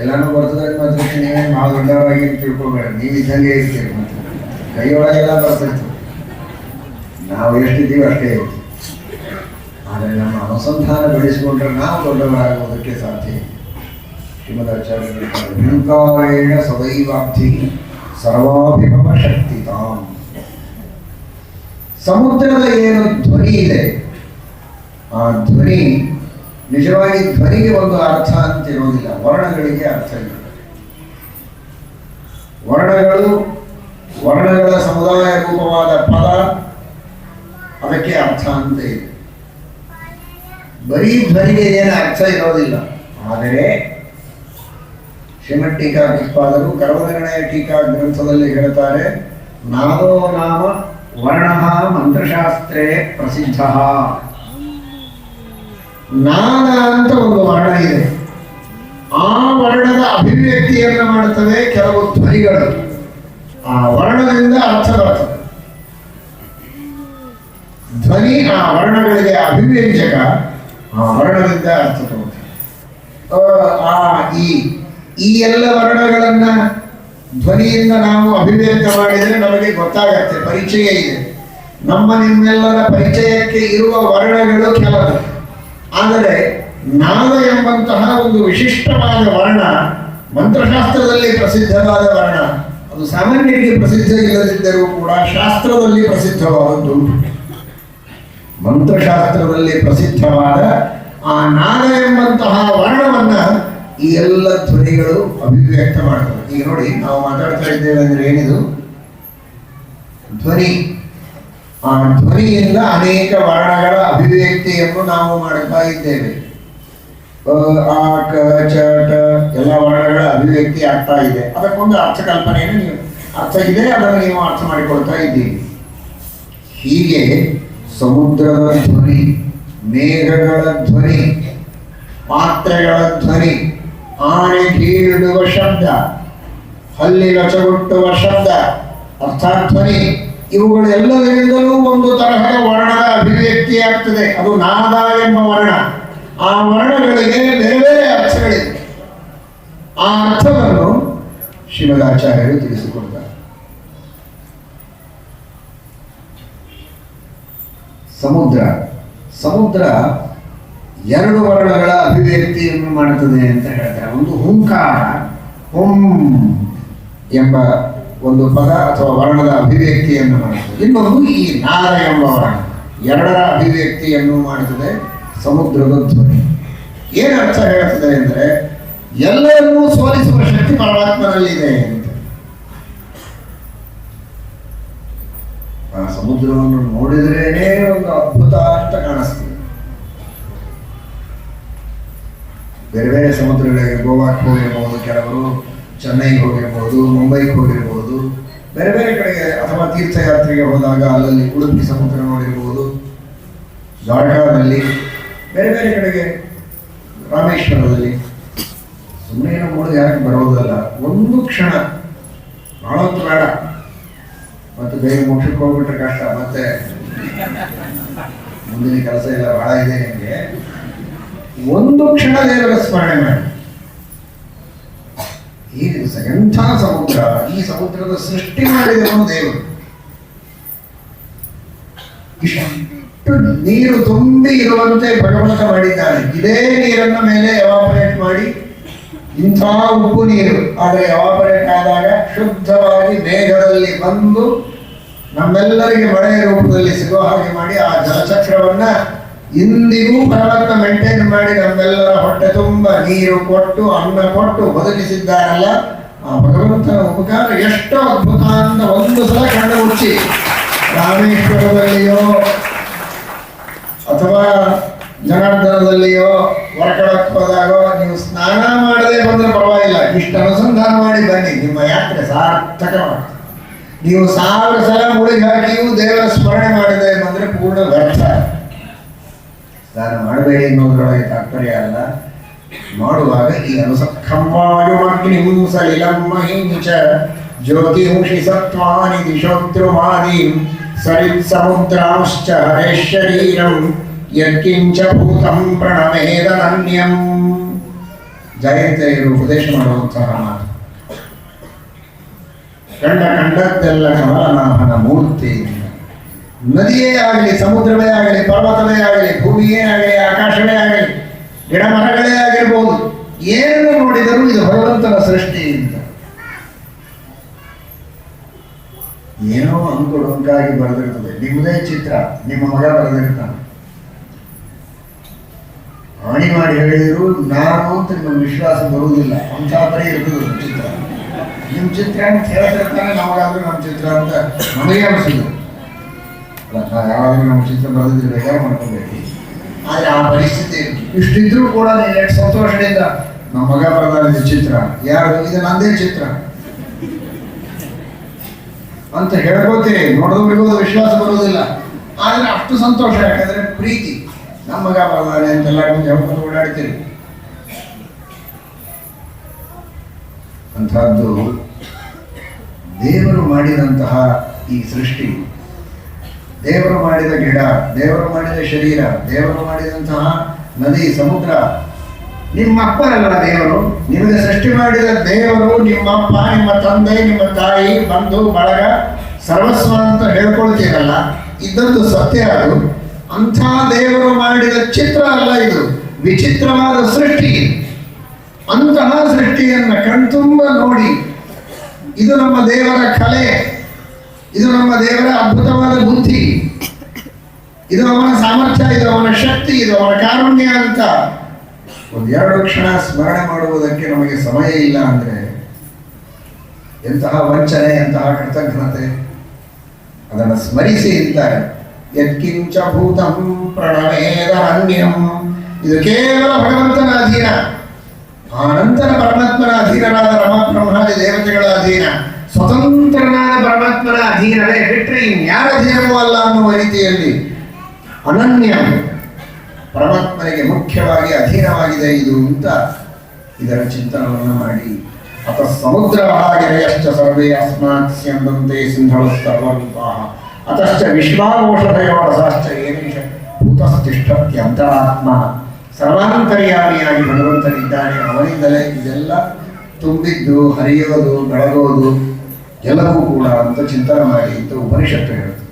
ಎಲ್ಲಾನು ಬರ್ತದೆ ಮತ್ತೆ ನೀವೇ ಭಾಳ ದೊಡ್ಡವರಾಗಿ ತಿಳ್ಕೊಬೇಡ. ನೀವು ಇದ್ದಂಗೆ ಇರ್ತೀರಿ ಮತ್ತೆ. ಕೈಯೊಳಗೆಲ್ಲ ಬರ್ತೈತಿ. ನಾವು ಎಷ್ಟಿದ್ದೀವಿ ಅಷ್ಟೇ ಇರ್ತೀವಿ. ಆದರೆ ನಮ್ಮ ಅನುಸಂಧಾನ ಬೆಳೆಸಿಕೊಂಡ್ರೆ ನಾವು ದೊಡ್ಡವರಾಗುವುದಕ್ಕೆ ಸಾಧ್ಯ ಇದೆ ಶ್ರೀಮದಾಚಾರ್ಯ ಹೇಳ್ತಾರೆ ಅಹಂಕಾರೇಣ ಸದೈವಾಬ್ಧಿ ಸರ್ವಾಭಿಭವ ಶಕ್ತಿ ತಾಂ ಸಮುದ್ರದ ಏನು ಧ್ವನಿ ಇದೆ, ಆ ಧ್ವನಿ ನಿಜವಾಗಿ ಧ್ವನಿಗೆ ಒಂದು ಅರ್ಥ ಅಂತ ಇರೋದಿಲ್ಲ ವರ್ಣಗಳಿಗೆ ಅರ್ಥ ಇಲ್ಲ. ವರ್ಣಗಳು, ವರ್ಣಗಳ ಸಮುದಾಯ ರೂಪವಾದ ಪದ, ಅದಕ್ಕೆ ಅರ್ಥ ಅಂತ ಇದೆ ಬರೀ ಧ್ವನಿಗೆ ಏನು ಅರ್ಥ ಇರೋದಿಲ್ಲ. ಆದರೆ ಶ್ರೀಮಠ್ ಟೀಕಾ ಪುಷ್ಪಾದರು ಕರ್ಮನಿರ್ಣಯ ಟೀಕಾ ಗ್ರಂಥದಲ್ಲಿ ಹೇಳ್ತಾರೆ, ನಾದೋ ನಾಮ ವರ್ಣ ಮಂತ್ರಶಾಸ್ತ್ರೇ ಪ್ರಸಿದ್ಧ. ನಾದ ಅಂತ ಒಂದು ವರ್ಣ ಇದೆ. ಆ ವರ್ಣದ ಅಭಿವ್ಯಕ್ತಿಯನ್ನು ಮಾಡುತ್ತವೆ ಕೆಲವು ಧ್ವನಿಗಳು. ಆ ವರ್ಣದಿಂದ ಅರ್ಥ ಬರ್ತದೆ. ಧ್ವನಿ ಆ ವರ್ಣಗಳಿಗೆ ಅಭಿವ್ಯಂಜಕ ಆ ವರ್ಣದಿಂದ ಅರ್ಥ ತಗೊಳ್ತದೆ ಆ, ಆ ಈ ಈ ಎಲ್ಲ ವರ್ಣಗಳನ್ನ ಧ್ವನಿಯಿಂದ ನಾವು ಅಭಿವ್ಯಕ್ತ ಮಾಡಿದರೆ ನಮಗೆ ಗೊತ್ತಾಗತ್ತೆ ಪರಿಚಯ ಇದೆ. ನಮ್ಮ ನಿಮ್ಮೆಲ್ಲರ ಪರಿಚಯಕ್ಕೆ ಇರುವ ವರ್ಣಗಳು ಕೆಲವು. ಆದರೆ ನಾದ ಎಂಬಂತಹ ಒಂದು ವಿಶಿಷ್ಟವಾದ ವರ್ಣ, ಮಂತ್ರಶಾಸ್ತ್ರದಲ್ಲಿ ಪ್ರಸಿದ್ಧವಾದ ವರ್ಣ, ಅದು ಸಾಮಾನ್ಯರಿಗೆ ಪ್ರಸಿದ್ಧ ಇಲ್ಲದಿದ್ದರೂ ಕೂಡ ಶಾಸ್ತ್ರದಲ್ಲಿ ಪ್ರಸಿದ್ಧವಾದದ್ದು. ಮಂತ್ರಶಾಸ್ತ್ರದಲ್ಲಿ ಪ್ರಸಿದ್ಧವಾದ ಆ ನಾದ ಎಂಬಂತಹ ವರ್ಣವನ್ನ ಈ ಎಲ್ಲ ಧ್ವನಿಗಳು ಅಭಿವ್ಯಕ್ತ ಮಾಡ್ತವೆ. ಈಗ ನೋಡಿ, ನಾವು ಮಾತಾಡ್ತಾ ಇದ್ದೇವೆ ಅಂದ್ರೆ ಏನಿದು? ಧ್ವನಿ. ಆ ಧ್ವನಿಯಿಂದ ಅನೇಕ ವರ್ಣಗಳ ಅಭಿವ್ಯಕ್ತಿಯನ್ನು ನಾವು ಮಾಡ್ತಾ ಇದ್ದೇವೆ. ಆ, ಕ, ಚ, ಟ ಎಲ್ಲ ವರ್ಣಗಳ ಅಭಿವ್ಯಕ್ತಿ ಆಗ್ತಾ ಇದೆ. ಅದಕ್ಕೊಂದು ಅರ್ಥ ಕಲ್ಪನೆಯನ್ನು ನೀವು, ಅರ್ಥ ಇದೆ, ಅದನ್ನು ನೀವು ಅರ್ಥ ಮಾಡಿಕೊಳ್ತಾ ಇದ್ದೀವಿ ಹೀಗೆ ಸಮುದ್ರದ ಧ್ವನಿ, ಮೇಘಗಳ ಧ್ವನಿ, ಪಾತ್ರೆಗಳ ಧ್ವನಿ, ಆನೆ ಕೀಳುವ ಶಬ್ದ, ಹಲ್ಲಿ ಲಚಗುಟ್ಟುವ ಶಬ್ದ, ಅರ್ಥಾತ್ ಧ್ವನಿ ಇವುಗಳೆಲ್ಲದರಿಂದಲೂ ಒಂದು ತರಹದ ವರ್ಣದ ಅಭಿವ್ಯಕ್ತಿ ಆಗ್ತದೆ ಅದು ನಾದ ಎಂಬ ವರ್ಣ. ಆ ವರ್ಣಗಳಿಗೆ ಬೇರೆ ಬೇರೆ ಅರ್ಥಗಳಿವೆ. ಆ ಅರ್ಥವನ್ನು ಶಿವದಾಚಾರ್ಯರು ತಿಳಿಸಿಕೊಡ್ತಾರೆ. ಸಮುದ್ರ. ಸಮುದ್ರ ಎರಡು ವರ್ಣಗಳ ಅಭಿವ್ಯಕ್ತಿಯನ್ನು ಮಾಡುತ್ತದೆ ಅಂತ ಹೇಳ್ತಾರೆ. ಒಂದು ಹುಂಕಾರ, ಹುಂ ಎಂಬ ಒಂದು ಪದ ಅಥವಾ ವರ್ಣದ ಅಭಿವ್ಯಕ್ತಿಯನ್ನು ಮಾಡುತ್ತದೆ. ಇನ್ನೊಂದು ಈ ನಾರ ಎಂಬ ವರ್ಣ ಎರಡರ ಅಭಿವ್ಯಕ್ತಿಯನ್ನು ಮಾಡುತ್ತದೆ, ಸಮುದ್ರದ ಧ್ವನಿ. ಏನು ಅರ್ಥ ಹೇಳುತ್ತದೆ ಅಂದರೆ, ಎಲ್ಲರನ್ನೂ ಸೋಲಿಸುವ ಶಕ್ತಿ ಪರಮಾತ್ಮನಲ್ಲಿದೆ ಅಂತ. ಆ ಸಮುದ್ರವನ್ನು ನೋಡಿದ್ರೇನೆ ಒಂದು ಅದ್ಭುತ ಅಂತ ಕಾಣಿಸ್ತದೆ. ಬೇರೆ ಬೇರೆ ಸಮುದ್ರಗಳಿಗೆ ಗೋವಾಕ್ಕೆ ಹೋಗಿರಬಹುದು ಕೆಲವರು ಚೆನ್ನೈಗೆ ಹೋಗಿರ್ಬೋದು, ಮುಂಬೈಗೆ ಹೋಗಿರ್ಬೋದು, ಬೇರೆ ಬೇರೆ ಕಡೆಗೆ ಅಥವಾ ತೀರ್ಥಯಾತ್ರೆಗೆ ಹೋದಾಗ ಅಲ್ಲಲ್ಲಿ ಉಡುಪಿ ಸಮುದ್ರ ನೋಡಿರ್ಬೋದು ದ್ವಾರಕಾದಲ್ಲಿ ಬೇರೆ ಬೇರೆ ಕಡೆಗೆ ರಾಮೇಶ್ವರದಲ್ಲಿ. ಸುಮ್ಮನೆ ನೋಡಿದ ಯಾಕೆ ಬರೋದಲ್ಲ. ಒಂದು ಕ್ಷಣ ಮಾಡೋದು ಬೇಡ. ಮತ್ತು ಬೇಗ ಮೋಕ್ಷಕ್ಕೆ ಹೋಗ್ಬಿಟ್ರೆ ಕಷ್ಟ. ಮತ್ತೆ ಮುಂದಿನ ಕೆಲಸ ಎಲ್ಲ ಬಹಳ ಇದೆ ನಿಮಗೆ. ಒಂದು ಕ್ಷಣ ದೇವರ ಸ್ಮರಣೆ ಮಾಡಿ. ಎಂಥ ಸಮುದ್ರ, ಈ ಸಮುದ್ರದ ಸೃಷ್ಟಿ ಮಾಡಿದವನು ದೇವರು. ನೀರು ತುಂಬಿ ಇರುವಂತೆ ಭಗವಂತ ಮಾಡಿದ್ದಾನೆ. ಇದೇ ನೀರನ್ನ ಮೇಲೆ ಎವಾಪರೇಟ್ ಮಾಡಿ, ಇಂಥ ಉಪ್ಪು ನೀರು. ಆದರೆ ಎವಾಪರೇಟ್ ಆದಾಗ ಶುದ್ಧವಾಗಿ ಮೇಘದಲ್ಲಿ ಬಂದು ನಮ್ಮೆಲ್ಲರಿಗೆ ಮಳೆಯ ರೂಪದಲ್ಲಿ ಸಿಗೋ ಹಾಗೆ ಮಾಡಿ ಆ ಜಲಚಕ್ರವನ್ನ ಇಂದಿಗೂ ಪರಮಾತ್ಮ ಮೇಂಟೈನ್ ಮಾಡಿ ನಮ್ಮೆಲ್ಲರ ಹೊಟ್ಟೆ ತುಂಬ ನೀರು ಕೊಟ್ಟು, ಅನ್ನ ಕೊಟ್ಟು ಬದುಕಿಸಿದ್ದಾರಲ್ಲ ಆ ಭಗವಂತನ ಉಪಕಾರ ಎಷ್ಟು ಅದ್ಭುತ ಅಂತ ಒಂದು ಸಲ ಕಂಡು ಮುಚ್ಚಿ ರಾಮೇಶ್ವರದಲ್ಲಿಯೋ ಅಥವಾ ಜನಾರ್ದನದಲ್ಲಿಯೋ ಹೊರಕಡಕ್ಕೋದಾಗೋ ನೀವು ಸ್ನಾನ ಮಾಡದೆ ಬಂದರೆ ಪರವಾಗಿಲ್ಲ. ಇಷ್ಟು ಅನುಸಂಧಾನ ಮಾಡಿ ಬನ್ನಿ. ನಿಮ್ಮ ಯಾತ್ರೆ ಸಾರ್ಥಕವಾಗ್ತದೆ ನೀವು ಸಾವಿರ ಸಲ ಮುಳುಗಿ ಹಾಕಿಯೂ ದೇವರ ಸ್ಮರಣೆ ಮಾಡಿದೆ ಬಂದರೆ ಪೂರ್ಣ ವ್ಯರ್ಥ. ಸ್ನಾನ ಮಾಡಬೇಡಿ ಅನ್ನೋದ್ರೊಳಗೆ ತಾತ್ಪರ್ಯ ಅಲ್ಲ. ಮಾಡುವಾಗ ಈ ಅನುಸಖಂವಾಯುಮಗ್ನಿಂ ಸಲಿಲಂ ಮಹಿಂಚ ಜ್ಯೋತಿಂಷಿ ಸತ್ವಾನಿ ದಿಶೋದ್ರುಮಾದೀಂ ಸರಿತ್ ಸಮುದ್ರಾಂಶ್ಚ ಹರೇಶರೀರಂ ಯತ್ಕಿಂಚ ಭೂತಂ ಪ್ರಣಮೇದನನ್ಯಂ ಜಯಂತಿಯರು ಉಪದೇಶ ಮಾಡುವಂತಹ ಮಾತು ಕಂಡ ಕಂಡದ್ದೆಲ್ಲ ಕಮಲನಾಭನ ಮೂರ್ತಿ ನದಿಯೇ ಆಗಲಿ ಸಮುದ್ರವೇ ಆಗಲಿ ಪರ್ವತವೇ ಆಗಲಿ ಭೂಮಿಯೇ ಆಗಲಿ ಆಕಾಶವೇ ಆಗಲಿ ಗಿಡ ಮರಗಳೇ ಆಗಿರ್ಬೋದು. ಏನು ನೋಡಿದರೂ ಇದು ಭಗವಂತನ ಸೃಷ್ಟಿ ಅಂತ. ಏನೋ ಅಂಕುಡೊಂಕಾಗಿ ಬರೆದಿರ್ತದೆ. ನಿಮ್ಮದೇ ಚಿತ್ರ, ನಿಮ್ಮ ಮಗ ಬರೆದಿರ್ತಾನೆ. ಹಾನಿ ಮಾಡಿ ಹೇಳಿದ್ರು ನಾನು ಅಂತ ನಿಮ್ಮ ವಿಶ್ವಾಸ ಬರುವುದಿಲ್ಲ. ಬರೀ ಇರ್ತದೆ ಚಿತ್ರ. ನಿಮ್ಮ ಚಿತ್ರ ಅಂತ ಹೇಳ್ತಿರ್ತಾನೆ, ನಮಗಾದ್ರೂ ನಮ್ಮ ಚಿತ್ರ ಅಂತ ನಮಗೆ ಅನಿಸಿದ್ರು ಯಾವಾಗಲೂ ನಮ್ಮ ಚಿತ್ರ ಬರೆದಿದ್ರೆ ಬೇಕಾದ್ರೆ ಮಾಡ್ಕೋಬೇಕು ಆದರೆ ಆ ಪರಿಸ್ಥಿತಿ ಇಷ್ಟಿದ್ರು ಕೂಡ ನೀನು ಎಷ್ಟು ಸಂತೋಷದಿಂದ. ನಮ್ಮ ಮಗ ಬರ್ದಾರ ಚಿತ್ರ. ಯಾರು? ಇದು ನಂದೇ ಚಿತ್ರ. ಅಂತ ಹೇಳ್ಕೋತೀರಿ ನೋಡೋದ್ರಿಗೂ ವಿಶ್ವಾಸ ಬರೋದಿಲ್ಲ. ಆದರೆ ಅಷ್ಟು ಸಂತೋಷ. ಯಾಕಂದ್ರೆ ಪ್ರೀತಿ. ನಮ್ಮ ಮಗ ಬರ್ದಾನೆ ಅಂತೆಲ್ಲ ಹೇಳ್ಕೊಂಡು ಓಡಾಡ್ತೀರಿ. ಅಂತಹದ್ದು ದೇವರು ಮಾಡಿದಂತಹ ಈ ಸೃಷ್ಟಿ. ದೇವರು ಮಾಡಿದ ಗಿಡ, ದೇವರು ಮಾಡಿದ ಶರೀರ, ದೇವರು ಮಾಡಿದಂತಹ ನದಿ, ಸಮುದ್ರ. ನಿಮ್ಮ ಅಪ್ಪನಲ್ಲ ದೇವರು, ನಿಮಗೆ ಸೃಷ್ಟಿ ಮಾಡಿದ ದೇವರು ನಿಮ್ಮಪ್ಪ, ನಿಮ್ಮ ತಂದೆ, ನಿಮ್ಮ ತಾಯಿ ಬಂಧು ಬಳಗ ಸರ್ವಸ್ವ ಅಂತ ಹೇಳ್ಕೊಳ್ತೀರಲ್ಲ ಇದ್ದಂತೂ ಸತ್ಯ ಅದು. ಅಂಥ ದೇವರು ಮಾಡಿದ ಚಿತ್ರ ಅಲ್ಲ ಇದು, ವಿಚಿತ್ರವಾದ ಸೃಷ್ಟಿ. ಅಂತಹ ಸೃಷ್ಟಿಯನ್ನ ಕಣ್ತುಂಬ ನೋಡಿ. ಇದು ನಮ್ಮ ದೇವರ ಕಲೆ. ಇದು ನಮ್ಮ ದೇವರ ಅದ್ಭುತವಾದ ಬುದ್ಧಿ. ಇದು ಅವನ ಸಾಮರ್ಥ್ಯ, ಇದು ಅವನ ಶಕ್ತಿ, ಇದು ಅವನ ಕಾರುಣ್ಯ ಅಂತ ಒಂದೆರಡು ಕ್ಷಣ ಸ್ಮರಣೆ ಮಾಡುವುದಕ್ಕೆ ನಮಗೆ ಸಮಯ ಇಲ್ಲ ಅಂದ್ರೆ ಎಂತಹ ವಂಚನೆ, ಎಂತಹ ಕೃತಜ್ಞತೆ. ಅದನ್ನು ಸ್ಮರಿಸಿ ಇದ್ದಾರೆ. ಯತ್ಕಿಂಚ ಭೂತಂ ಪ್ರಣವೇದ ಅನ್ಯಂ ಇದು ಕೇವಲ ಭಗವಂತನ ಅಧೀನ. ಆ ನಂತರ ಪರಮಾತ್ಮನ ಅಧೀನರಾದ ರಮ ಬ್ರಹ್ಮಾದಿ ದೇವತೆಗಳ ಅಧೀನ. ಸ್ವತಂತ್ರನಾದ ಪರಮಾತ್ಮನ ಅಧೀನವೇ ಬಿಟ್ಟರೆ ಇನ್ಯಾರ ಅಧೀನವೂ ಅಲ್ಲ ಅನ್ನುವ ರೀತಿಯಲ್ಲಿ ಅನನ್ಯ ಪರಮಾತ್ಮನಿಗೆ ಮುಖ್ಯವಾಗಿ ಅಧೀನವಾಗಿದೆ ಇದು ಅಂತ ಇದರ ಚಿಂತನವನ್ನು ಮಾಡಿ. ಅಥ ಸಮುದ್ರ ಗಿರಯಶ್ಚ ಸರ್ವೇ ಅಸ್ಮಾತ್ ಎಂಬಂತೆ ಸಿಂಧಳು ಅತಶ್ಚ ವಿಶ್ವಾಘೋಷಧಯೋ ರಸಾಶ್ಚ ಭೂತಸ್ತಿಷ್ಠತ್ಯ ಅಂತರಾತ್ಮ. ಸರ್ವಾಂತರ್ಯಾಮಿಯಾಗಿ ಭಗವಂತನಿದ್ದಾನೆ ಅವನಿಂದಲೇ ಇದೆಲ್ಲ ತುಂಬಿದ್ದು, ಹರಿಯೋದು, ಬೆಳಗೋದು. ಎಲ್ಲವೂ ಕೂಡ ಅಂತ ಚಿಂತನೆ ಮಾಡಿ ಅಂತ ಉಪನಿಷತ್ತು ಹೇಳುತ್ತೆ.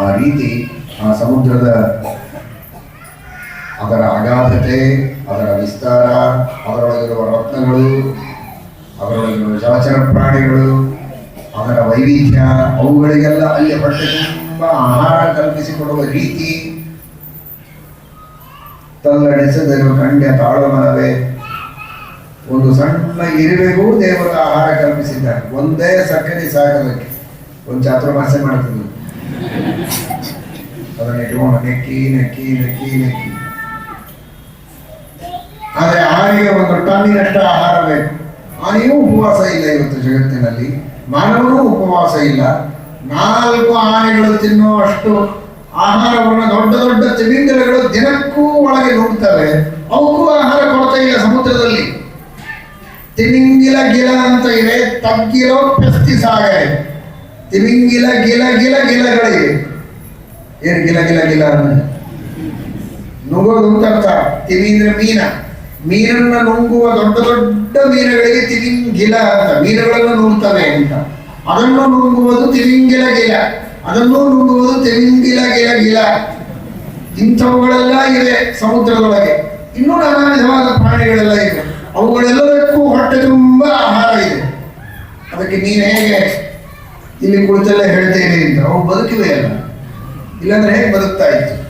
ಆ ರೀತಿ ಆ ಸಮುದ್ರದ ಅದರ ಅಗಾಧತೆ, ಅದರ ವಿಸ್ತಾರ ಅದರೊಳಗಿರುವ ರತ್ನಗಳು ಅದರೊಳಗಿರುವ ಜಲಚರ ಪ್ರಾಣಿಗಳು ಅದರ ವೈವಿಧ್ಯ, ಅವುಗಳಿಗೆಲ್ಲ ಅಲ್ಲಿಯ ಬಟ್ಟೆ ತುಂಬ ಆಹಾರ ಕಲ್ಪಿಸಿಕೊಡುವ ರೀತಿ ತಲ್ಲಡೆಸದಿರುವ ಕಂಡ್ಯ ತಾಳಮನವೇ ಒಂದು ಸಣ್ಣ ಇರುವೆಗೂ ದೇವರ ಆಹಾರ ಕಲ್ಪಿಸಿದ್ದಾರೆ. ಒಂದೇ ಸಕ್ಕರೆ ಸಾಗರಕ್ಕೆ. ಒಂದು ಚಾತುರ್ಮಾಸ್ಯ ಮಾಡ್ತೀನಿ. ಅದನ್ನ ಇಟ್ಕೊಂಡು ನೆಕ್ಕಿ ನೆಕ್ಕಿ ನೆಕ್ಕಿ ನೆಕ್ಕಿ. ಆದರೆ ಆನೆಗೆ ಒಂದು ಟನ್ನಿನಷ್ಟು ಆಹಾರ ಬೇಕು. ಆನೆಯೂ ಉಪವಾಸ ಇಲ್ಲ ಇವತ್ತು ಜಗತ್ತಿನಲ್ಲಿ. ಮಾನವನೂ ಉಪವಾಸ ಇಲ್ಲ. ನಾಲ್ಕು ಆನೆಗಳು ತಿನ್ನುವಷ್ಟು ಆಹಾರವನ್ನು ದೊಡ್ಡ ದೊಡ್ಡ ತಿಮಿಂಗಲಗಳು ದಿನಕ್ಕೂ ಒಳಗೆ ನುಗ್ತವೆ. ಅವಕ್ಕೂ ಆಹಾರ ಕೊಡ್ತಾ ಇಲ್ಲ ಸಮುದ್ರದಲ್ಲಿ. ತಿಮಿಂಗಿಲ ಗಿಲ ಅಂತ ಇದೆ. ತಗ್ಗಿರೋ ಸಾಗರ ತಿಮಿಂಗಿಲ ಗಿಲ ಗಿಲ ಗಿಲಗಳಿವೆ ಏನು ಗಿಲ ಗಿಲ ಗಿಲ ನುಂಗೋದು ಅಂತ ಅರ್ಥ. ತಿಮಿ ಅಂದ್ರೆ ಮೀನ. ಮೀನನ್ನ ನುಂಗುವ ದೊಡ್ಡ ದೊಡ್ಡ ಮೀನುಗಳಿಗೆ ತಿಮಿಂಗಿಲ ಅಂತ. ಮೀನುಗಳನ್ನು ನುಂಗ್ತವೆ ಅಂತ. ಅದನ್ನು ನುಂಗುವುದು ತಿಮಿಂಗಿಲ ಗಿಲ. ಅದನ್ನು ನುಂಗುವುದು ತಿಮಿಂಗಿಲ ಗಿಲ ಗಿಲ. ಇಂಥವುಗಳೆಲ್ಲ ಇವೆ ಸಮುದ್ರದೊಳಗೆ. ಇನ್ನೂ ನಾನಾ ವಿಧವಾದ ಪ್ರಾಣಿಗಳೆಲ್ಲ ಇವೆ. ಅವುಗಳೆಲ್ಲದಕ್ಕೂ ಹೊಟ್ಟೆ ತುಂಬ ಆಹಾರ ಇದೆ. ಅದಕ್ಕೆ ನೀನು ಹೇಗೆ ಇಲ್ಲಿ ಕುಳಿತಲ್ಲೇ ಹೇಳ್ತೇನೆ ಅಂತ. ಅವು ಬದುಕಿವೆ ಅಲ್ಲ. ಇಲ್ಲಾಂದ್ರೆ ಹೇಗೆ ಬದುಕ್ತಾ ಇತ್ತು?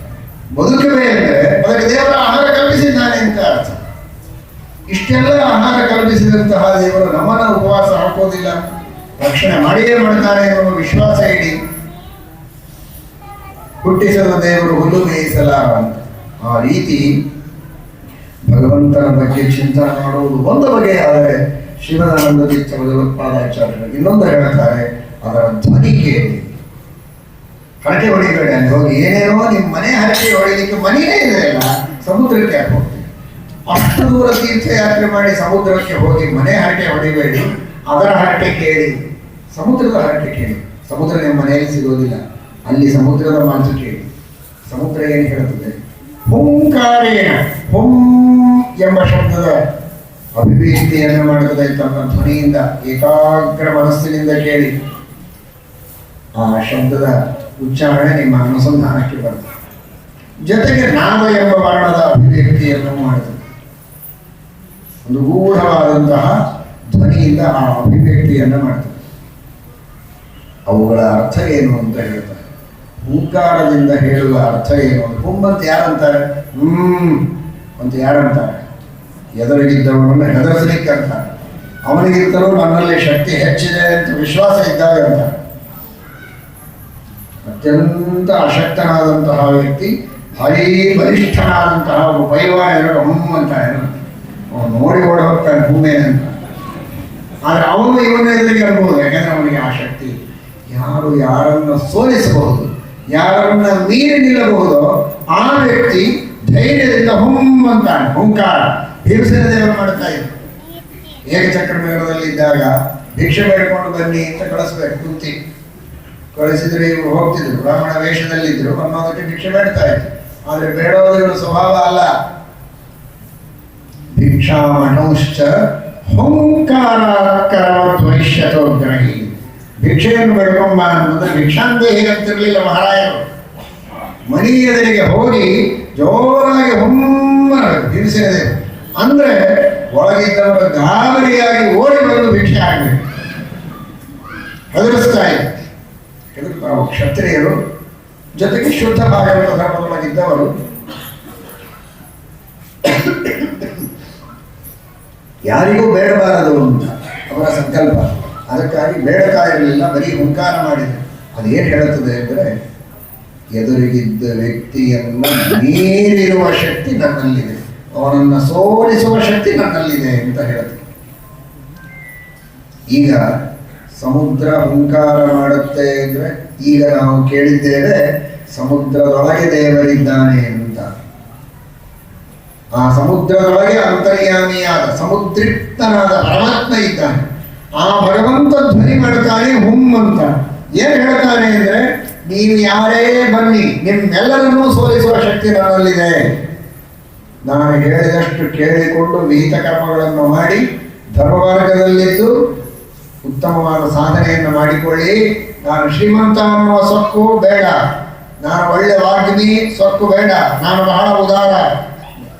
ಬದುಕಿವೆ ಅಂದ್ರೆ ಅದಕ್ಕೆ ದೇವರ ಆಹಾರ ಕಲ್ಪಿಸಿದ್ದಾನೆ ಅಂತ ಅರ್ಥ. ಇಷ್ಟೆಲ್ಲ ಆಹಾರ ಕಲ್ಪಿಸಿದಂತಹ ದೇವರು ನಮ್ಮನ್ನ ಉಪವಾಸ ಹಾಕೋದಿಲ್ಲ. ರಕ್ಷಣೆ ಮಾಡಿಯೇ ಮಾಡ್ತಾನೆ ಎನ್ನುವ ವಿಶ್ವಾಸ ಇಡಿ. ಹುಟ್ಟಿಸದ ದೇವರು ಹುಲ್ಲು ಮೇಯಿಸಲ ಆ ರೀತಿ ಭಗವಂತನ ಬಗ್ಗೆ ಚಿಂತನೆ ಮಾಡುವುದು ಒಂದು ಬಗೆ, ಆದರೆ ಶಿವನಾನಂದ ತೀರ್ಥ ಭಗವತ್ಪಾದಾಚಾರ್ಯರು ಇನ್ನೊಂದು ಹೇಳ್ತಾರೆ, ಅದರ ಧ್ವನಿ ಕೇಳಿ ಹರಟೆ ಹೊಡಿಬೇಡಿ ಅಲ್ಲಿ ಹೋಗಿ ಏನೇನೋ ನಿಮ್ಮ ಮನೆ ಹರಟೆ ಹೊಡಿಲಿಕ್ಕೆ ಮನೆಯೇ ಇದೆ ಅಲ್ಲ, ಸಮುದ್ರಕ್ಕೆ ಯಾಕೆ ಹೋಗ್ತೀವಿ ಅಷ್ಟು ದೂರ ತೀರ್ಥಯಾತ್ರೆ ಮಾಡಿ ಸಮುದ್ರಕ್ಕೆ ಹೋಗಿ ಮನೆ ಹರಟೆ ಹೊಡಿಬೇಡಿ ಅದರ ಹರಟೆ ಕೇಳಿ. ಸಮುದ್ರದ ಹರಟೆ ಕೇಳಿ. ಸಮುದ್ರ ನಿಮ್ಮ ಮನೆಯಲ್ಲಿ ಸಿಗೋದಿಲ್ಲ, ಅಲ್ಲಿ ಸಮುದ್ರದ ಮಾತು ಕೇಳಿ. ಸಮುದ್ರ ಏನು ಹೇಳ್ತದೆ ಹುಂಕಾರೇಣ. ಹುಂ ಎಂಬ ಶಬ್ದದ ಅಭಿವ್ಯಕ್ತಿಯನ್ನು ಮಾಡುತ್ತದೆ ತನ್ನ ಧ್ವನಿಯಿಂದ ಏಕಾಗ್ರ ಮನಸ್ಸಿನಿಂದ ಕೇಳಿ. ಆ ಶಬ್ದದ ಉಚ್ಚಾರಣೆ ನಿಮ್ಮ ಅನುಸಂಧಾನಕ್ಕೆ ಬರ್ತದೆ. ಜೊತೆಗೆ ನಾಮ ಎಂಬ ವರ್ಣದ ಅಭಿವ್ಯಕ್ತಿಯನ್ನು ಮಾಡುತ್ತದೆ. ಒಂದು ಗೂಢವಾದಂತಹ ಧ್ವನಿಯಿಂದ ಆ ಅಭಿವ್ಯಕ್ತಿಯನ್ನು ಮಾಡ್ತದೆ. ಅವುಗಳ ಅರ್ಥ ಏನು ಅಂತ ಹೇಳ್ತಾರೆ? ಹೂಂಕಾರದಿಂದ ಹೇಳುವ ಅರ್ಥ ಏನು ಅಂತ ಹುಮ್ ಅಂತ ಯಾರಂತಾರೆ? ಹ್ಮ್, ಅಂತ ಯಾರಂತಾರೆ? ಎದುರಿಗಿದ್ದವನನ್ನು ಹೆದರಿಸಲಿಕ್ಕೆ ಅಂತಾರೆ ಅವನಿಗಿಂತಲೂ ನನ್ನಲ್ಲಿ ಶಕ್ತಿ ಹೆಚ್ಚಿದೆ ಅಂತ ವಿಶ್ವಾಸ ಇದ್ದಾಗ ಅಂತಾರೆ ಅತ್ಯಂತ ಅಶಕ್ತನಾದಂತಹ ವ್ಯಕ್ತಿ, ಭಾರೀ ಬಲಿಷ್ಠನಾದಂತಹ ಒಬ್ಬ ಪೈಲ್ವಾನ ಎರಡು ಹ್ಮ್ ಅಂತ ಅವನು ನೋಡಿ ಓಡಿ ಹೋಗ್ತಾನೆ ಭೂಮಿ ಅಂತ. ಆದರೆ ಅವನು ಇವನೇ ಎದುರಿಗೆ ಅನ್ಬೋದು, ಯಾಕಂದ್ರೆ ಅವನಿಗೆ ಆ ಶಕ್ತಿ ಯಾರು ಯಾರನ್ನು ಸೋಲಿಸಬಹುದು? ಯಾರನ್ನ ಮೀರಿ ನಿಲ್ಲಬಹುದೋ ಆ ವ್ಯಕ್ತಿ ಧೈರ್ಯದಿಂದ ಹುಮ್ ಅಂತಾನೆ, ಹುಂಕಾರ. ಭೀಮಸೇನ ದೇವರು ಮಾಡ್ತಾ ಇದ್ರು. ಏಕಚಕ್ರ ಮೇಳದಲ್ಲಿ ಇದ್ದಾಗ ಭಿಕ್ಷೆ ಬೇಡಿಕೊಂಡು ಬನ್ನಿ ಅಂತ ಕಳಿಸ್ಬೇಕು, ಕುಂತಿ. ಕಳಿಸಿದ್ರೆ ಇವರು ಹೋಗ್ತಿದ್ರು, ಬ್ರಾಹ್ಮಣ ವೇಷದಲ್ಲಿದ್ರು ಅನ್ನೋದಕ್ಕೆ ಭಿಕ್ಷೆ ಬೇಡ್ತಾ ಇತ್ತು ಆದ್ರೆ ಬೇಡೋದು ಇವರ ಸ್ವಭಾವ ಅಲ್ಲ. ಭಿಕ್ಷಾಮಣಶ್ಚ ಹುಂಕಾರಕರವದ್ವೈಷ್ಯತೋ ಗ್ರಹಿ. ಭಿಕ್ಷೆಯನ್ನು ಬೇಡ್ಕೊಂಬ ಅನ್ನೋದು. ಭಿಕ್ಷಾಂತೇಹಿ ಅಂತಿರಲಿಲ್ಲ ಮಹಾರಾಯರು. ಮನೆಯದರಿಗೆ ಹೋಗಿ ಜೋರಾಗಿ ಹುಮ್ಮ ತಿಳಿಸಿದೆ ಅಂದ್ರೆ ಒಳಗಿದ್ದವರು ಗಾಬರಿಯಾಗಿ ಓಡಿ ಬಂದು ಭಿಕ್ಷೆ ಆಗಬೇಕು ಹೆದರಿಸ್ತಾ ಇದೆ ಕ್ಷತ್ರಿಯರು. ಜೊತೆಗೆ ಶುದ್ಧ ಭಾಗವತ ಧರ್ಮದೊಳಗಿದ್ದವರು. ಯಾರಿಗೂ ಬೇಡಬಾರದು ಅಂತ ಅವರ ಸಂಕಲ್ಪ. ಅದಕ್ಕಾಗಿ ಬೇಡತಾ ಇರಲಿಲ್ಲ ಬರೀ ಹುಂಕಾರ ಮಾಡಿದೆ ಅದೇನು ಹೇಳುತ್ತದೆ ಅಂದರೆ, ಎದುರಿಗಿದ್ದ ವ್ಯಕ್ತಿಯನ್ನು ಮೀರಿರುವ ಶಕ್ತಿ ನನ್ನಲ್ಲಿದೆ. ಅವನನ್ನು ಸೋಲಿಸುವ ಶಕ್ತಿ ನನ್ನಲ್ಲಿದೆ ಅಂತ ಹೇಳುತ್ತೆ. ಈಗ ಸಮುದ್ರ ಹುಂಕಾರ ಮಾಡುತ್ತೆ ಅಂದ್ರೆ, ಈಗ ನಾವು ಕೇಳಿದ್ದೇವೆ, ಸಮುದ್ರದೊಳಗೆ ದೇವರಿದ್ದಾನೆ ಅಂತ. ಆ ಸಮುದ್ರದೊಳಗೆ ಅಂತರ್ಯಾಮಿಯಾದ ಸಮುದ್ರಿಕ್ತನಾದ ಪರಮಾತ್ಮ ಇದ್ದಾನೆ. ಆ ಭಗವಂತ ಧ್ವನಿ ಮಾಡ್ತಾನೆ ಹುಮ್ ಅಂತ. ಏನ್ ಹೇಳ್ತಾನೆ ಅಂದ್ರೆ, ನೀವು ಯಾರೇ ಬನ್ನಿ, ನಿಮ್ಮೆಲ್ಲರನ್ನೂ ಸೋಲಿಸುವ ಶಕ್ತಿ ನನ್ನಲ್ಲಿದೆ. ನಾನು ಹೇಳಿದಷ್ಟು ಕೇಳಿಕೊಂಡು ವಿಹಿತ ಕರ್ಮಗಳನ್ನು ಮಾಡಿ ಧರ್ಮ ಮಾರ್ಗದಲ್ಲಿದ್ದು ಉತ್ತಮವಾದ ಸಾಧನೆಯನ್ನು ಮಾಡಿಕೊಳ್ಳಿ. ನಾನು ಶ್ರೀಮಂತ ಅನ್ನುವ ಸೊಕ್ಕು ಬೇಡ. ನಾನು ಒಳ್ಳೆ ವಾಗ್ನಿ ಸೊಕ್ಕು ಬೇಡ. ನಾನು ಬಹಳ ಉದಾರ.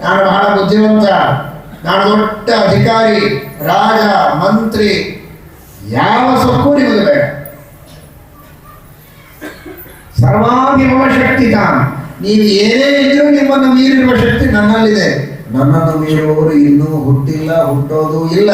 ನಾನು ಬಹಳ ಬುದ್ಧಿವಂತ. ನಾನು ದೊಡ್ಡ ಅಧಿಕಾರಿ, ರಾಜ, ಮಂತ್ರಿ ಯಾವ ಸೊಕ್ಕು ನಿಮಗೆ ಬೇಡ ಶಕ್ತಿ ತಾನು. ನೀವು ಏನೇ ಇದ್ರೂ ನಿಮ್ಮನ್ನು ಮೀರಿರುವ ಶಕ್ತಿ ನನ್ನಲ್ಲಿದೆ. ನನ್ನನ್ನು ಮೀರುವವರು ಇನ್ನೂ ಹುಟ್ಟಿಲ್ಲ, ಹುಟ್ಟೋದು ಇಲ್ಲ.